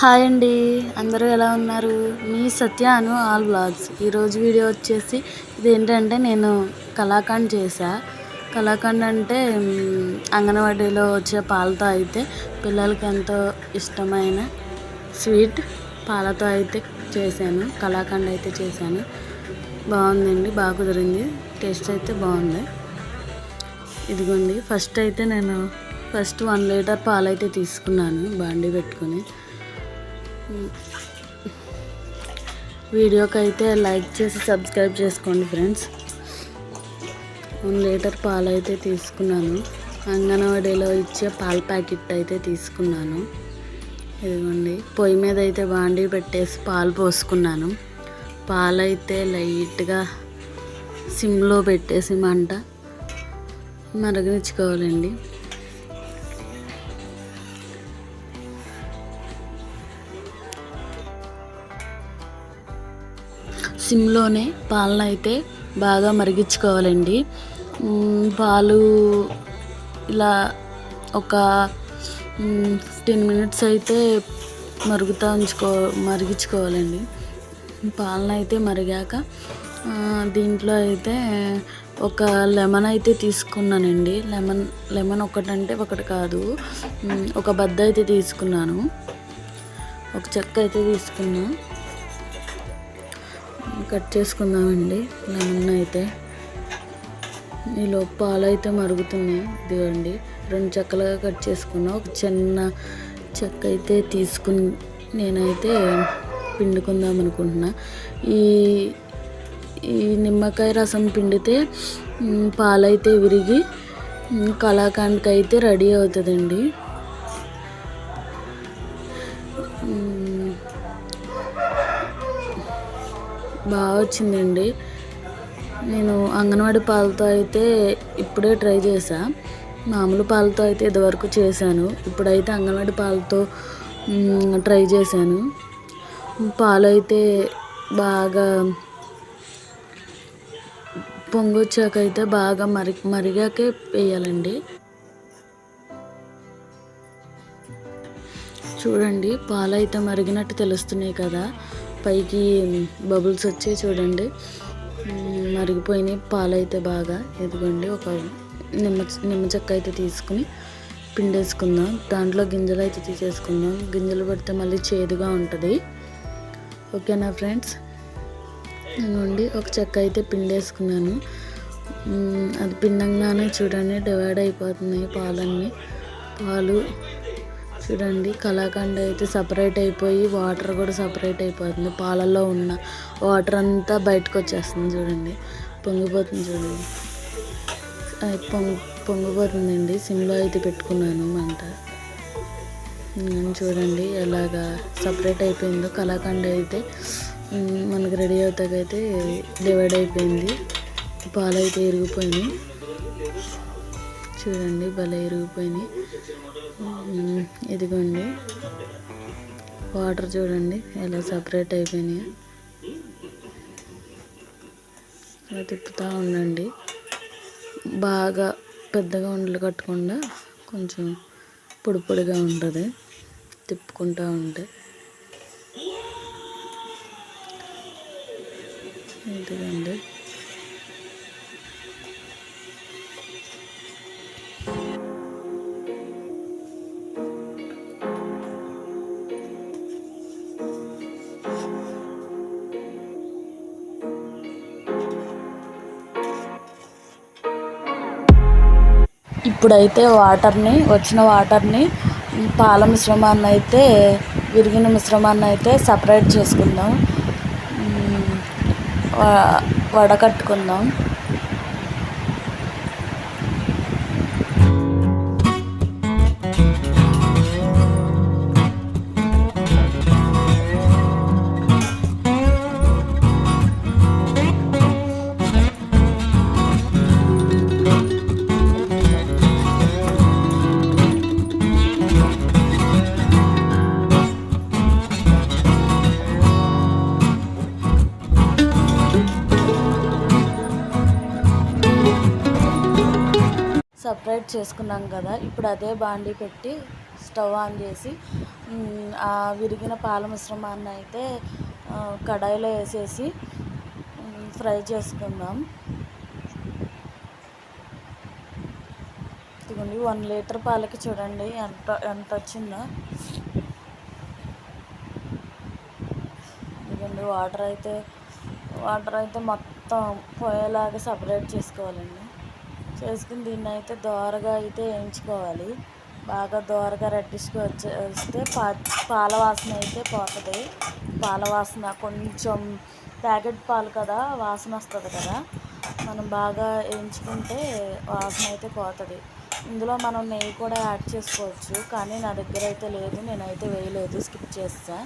Hi అండి. అందరూ ఎలా ఉన్నారు? మీ సత్య అను ఆల్ బ్లాగ్స్. ఈరోజు వీడియో వచ్చేసి ఇదేంటంటే నేను కళాఖండ్ చేశా. కళాఖండ్ అంటే అంగన్వాడీలో వచ్చే పాలతో అయితే పిల్లలకి ఎంతో ఇష్టమైన స్వీట్ పాలతో అయితే చేశాను. కళాఖండ్ అయితే చేశాను. బాగుందండి బాగా కుదిరింది. టేస్ట్ అయితే బాగుంది. ఇదిగోండి ఫస్ట్ అయితే నేను ఫస్ట్ వన్ లీటర్ పాలు అయితే తీసుకున్నాను బాండి పెట్టుకుని. వీడియోకి అయితే లైక్ చేసి సబ్స్క్రైబ్ చేసుకోండి ఫ్రెండ్స్. వన్ లీటర్ పాలు అయితే తీసుకున్నాను. అంగన్వాడీలో ఇచ్చే పాల ప్యాకెట్ అయితే తీసుకున్నాను. ఇదిగోండి పొయ్యి మీద అయితే బాండీ పెట్టేసి పాలు పోసుకున్నాను. పాలు అయితే లైట్గా సిమ్లో పెట్టేసి మంట మరగనిచ్చుకోవాలండి. సిమ్లోనే పాలను అయితే బాగా మరిగించుకోవాలండి. పాలు ఇలా ఒక ఫిఫ్టీన్ మినిట్స్ అయితే మరుగుతూ ఉంచుకో మరిగించుకోవాలండి. పాలన అయితే మరిగాక దీంట్లో అయితే ఒక లెమన్ అయితే తీసుకున్నానండి. లెమన్ లెమన్ ఒకటంటే ఒకటి కాదు ఒక బద్ద అయితే తీసుకున్నాను. ఒక చెక్క అయితే తీసుకున్నాను కట్ చేసుకుందామండి. లెమన్ అయితే ఈలో పాలు అయితే మరుగుతున్నాయి. ఇదిగోండి. రెండు చెక్కలుగా కట్ చేసుకున్నా. ఒక చిన్న చెక్క అయితే తీసుకుని నేనైతే పిండుకుందాం అనుకుంటున్నా. ఈ ఈ నిమ్మకాయ రసం పిండితే పాలైతే విరిగి కళాఖండ్కి అయితే రెడీ అవుతుందండి. బాగా వచ్చిందండి. నేను అంగన్వాడి పాలతో అయితే ఇప్పుడే ట్రై చేశా. మామూలు పాలతో అయితే ఇదివరకు చేశాను. ఇప్పుడైతే అంగన్వాడి పాలతో ట్రై చేశాను. పాలు అయితే బాగా పొంగొచ్చాక అయితే బాగా మరి మరిగాకే వేయాలండి. చూడండి పాలు అయితే మరిగినట్టు తెలుస్తున్నాయి కదా. పైకి బబుల్స్ వచ్చి చూడండి. మరిగిపోయినాయి. పాలు అయితే బాగా ఎదుగండి ఒక నిమ్మ నిమ్మ చెక్క అయితే తీసుకుని పిండేసుకుందాం. దాంట్లో గింజలు అయితే తీసేసుకుందాం. గింజలు పడితే మళ్ళీ చేదుగా ఉంటుంది. ఓకేనా ఫ్రెండ్స్? ఇదిగోండి ఒక చెక్క అయితే పిండేసుకున్నాను. అది పిండంగానే చూడండి డివైడ్ అయిపోతున్నాయి పాలన్నీ. పాలు చూడండి కలాకండ్ అయితే సపరేట్ అయిపోయి వాటర్ కూడా సపరేట్ అయిపోతుంది. పాలల్లో ఉన్న వాటర్ అంతా బయటకు వచ్చేస్తుంది చూడండి. పొంగిపోతుంది చూడండి. పొంగి పొంగిపోతుందండి. సిమ్లో అయితే పెట్టుకున్నాను మంట చూడండి ఎలాగా సపరేట్ అయిపోయిందో. కలాకండ్ అయితే మనకి రెడీ అవుతాకైతే డివైడ్ అయిపోయింది. పాలు అయితే చూడండి భలే ఇరిగిపోయినాయి. ఇదిగోండి. వాటర్ చూడండి ఎలా సపరేట్ అయిపోయినాయి. అలా తిప్పుతూ ఉండండి. బాగా పెద్దగా ఉండలు కట్టకుండా కొంచెం పొడి పొడిగా ఉంటుంది. తిప్పుకుంటూ ఉంటే. ఇదిగోండి. ఇప్పుడైతే వాటర్ని వచ్చిన వాటర్ని పాల మిశ్రమాన్ని అయితే విరిగిన మిశ్రమాన్ని అయితే సపరేట్ చేసుకుందాం. వడకట్టుకుందాం. సపరేట్ చేసుకున్నాం కదా ఇప్పుడు అదే బాండీ పెట్టి స్టవ్ ఆన్ చేసి ఆ విరిగిన పాల మిశ్రమాన్ని అయితే కడాయిలో వేసేసి ఫ్రై చేసుకుందాం. ఇదిగోండి వన్ లీటర్ పాలకి చూడండి ఎంత ఎంత వచ్చిందో. ఇదిగోండి వాటర్ అయితే వాటర్ అయితే మొత్తం పోయేలాగా సపరేట్ చేసుకోవాలండి. చేసుకుని దీన్ని అయితే దోరగా అయితే వేయించుకోవాలి. బాగా దోరగా రెడ్డిష్గా వచ్చే వస్తే పా పాల వాసన అయితే పోతుంది. పాల వాసన కొంచెం ప్యాకెట్ పాలు కదా వాసన వస్తుంది కదా. మనం బాగా వేయించుకుంటే వాసన అయితే పోతుంది. ఇందులో మనం నెయ్యి కూడా యాడ్ చేసుకోవచ్చు. కానీ నా దగ్గర అయితే లేదు నేనైతే వేయలేదు స్కిప్ చేస్తా.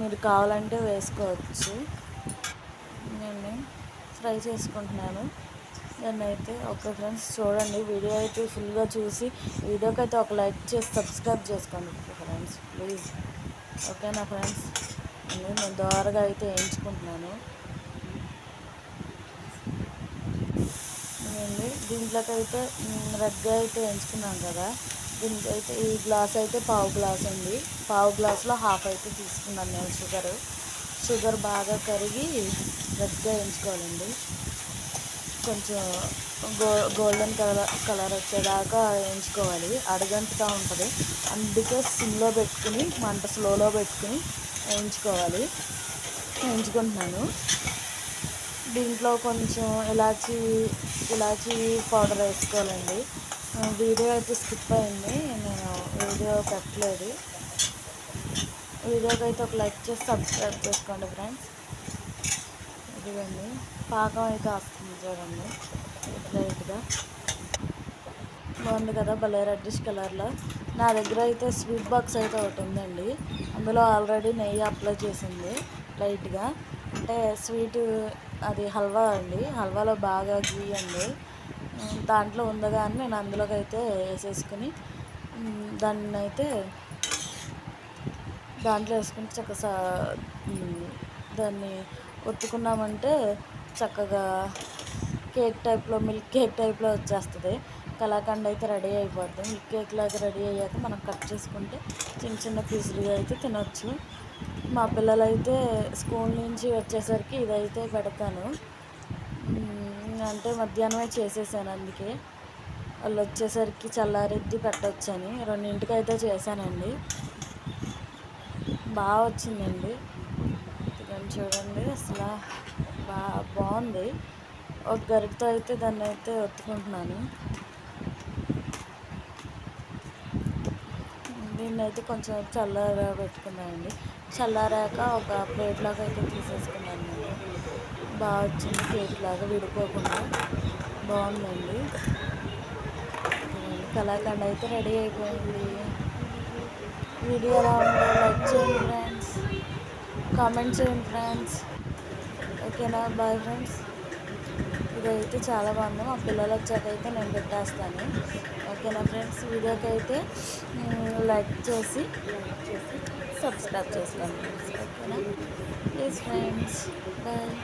మీరు కావాలంటే వేసుకోవచ్చు. నేను ఫ్రై చేసుకుంటున్నాను. దాన్ని అయితే ఓకే ఫ్రెండ్స్ చూడండి వీడియో అయితే ఫుల్గా చూసి వీడియోకి అయితే ఒక లైక్ చేసి సబ్స్క్రైబ్ చేసుకోండి ఫ్రెండ్స్ ప్లీజ్. ఓకేనా ఫ్రెండ్స్? నేను దోరగా అయితే వేయించుకుంటున్నాను అండి దీంట్లోకి అయితే రెడ్గా అయితే ఎంచుకున్నాం కదా. దీనికి అయితే ఈ గ్లాస్ అయితే పావు గ్లాస్ అండి. పావు గ్లాస్లో హాఫ్ అయితే తీసుకున్నాను నేను షుగర్. షుగర్ బాగా కరిగి రెడ్గా ఎంచుకోవాలండి. కొంచెం గో గోల్డెన్ కలర్ కలర్ వచ్చేదాకా వేయించుకోవాలి. అడగంటుగా ఉంటుంది. అందుకే సిమ్లో పెట్టుకుని మంట స్లోలో పెట్టుకుని వేయించుకోవాలి. వేయించుకుంటున్నాను. దీంట్లో కొంచెం ఇలాచీ ఇలాచీ పౌడర్ వేసుకోవాలండి. వీడియో అయితే స్కిప్ అయింది. నేను వీడియో పెట్టలేదు. వీడియోకి అయితే ఒక లైక్ చేసి సబ్స్క్రైబ్ చేసుకోండి ఫ్రెండ్స్. ఇదిగోండి పాకం అయితే వస్తుంది చూడండి లైట్గా బాగుంది కదా భలే రెడ్డిష్ కలర్లో నా దగ్గర అయితే స్వీట్ బాక్స్ అయితే ఒకటి ఉందండి. అందులో ఆల్రెడీ నెయ్యి అప్లై చేసింది లైట్గా. అంటే స్వీట్ అది హల్వా అండి హల్వాలో బాగా గీ అండి. దాంట్లో ఉందగా అని నేను అందులోకి అయితే వేసేసుకుని దాన్ని అయితే దాంట్లో వేసుకుని చక్కగా దాన్ని ఒత్తుకున్నామంటే చక్కగా కేక్ టైప్లో మిల్క్ కేక్ టైప్లో వచ్చేస్తుంది. కలాకండ్ అయితే రెడీ అయిపోద్ది. మిల్క్ కేక్ లాగా రెడీ అయ్యాక మనం కట్ చేసుకుంటే చిన్న చిన్న పీసులుగా అయితే తినొచ్చు. మా పిల్లలు అయితే స్కూల్ నుంచి వచ్చేసరికి ఇదైతే పెడతాను. అంటే మధ్యాహ్నమే చేసేసాను అందుకే. వాళ్ళు వచ్చేసరికి చల్లారెద్ది పెట్టవచ్చని రెండింటికి అయితే చేశానండి. బాగా వచ్చిందండి. బా బాగా బాగుంది. ఒక గరిటతో అయితే దాన్ని అయితే ఒత్తుకుంటున్నాను. దీన్ని అయితే కొంచెం చల్లార పెట్టుకున్నానండి చల్లారాక ఒక ప్లేట్లోకి అయితే తీసేసుకున్నాను నేను. బాగా వచ్చింది ప్లేట్ లాగా విడిపోకుండా. బాగుందండి. కళాఖండ్ కలాకండ్ అయితే రెడీ అయిపోయింది. వీడియో ఎలా ఉందో లైక్ చేయండి ఫ్రెండ్స్. కామెంట్ చేయండి ఫ్రెండ్స్. ఓకేనా? Bye friends. ఇదైతే చాలా బాగుంది. మా పిల్లలు వచ్చాకైతే నేను పెట్టేస్తాను. ఓకేనా ఫ్రెండ్స్? వీడియోకి అయితే లైక్ చేసి సబ్స్క్రైబ్ చేసుకోండి. ఫ్రెండ్స్ ఓకేనా? Please friends. బాయ్.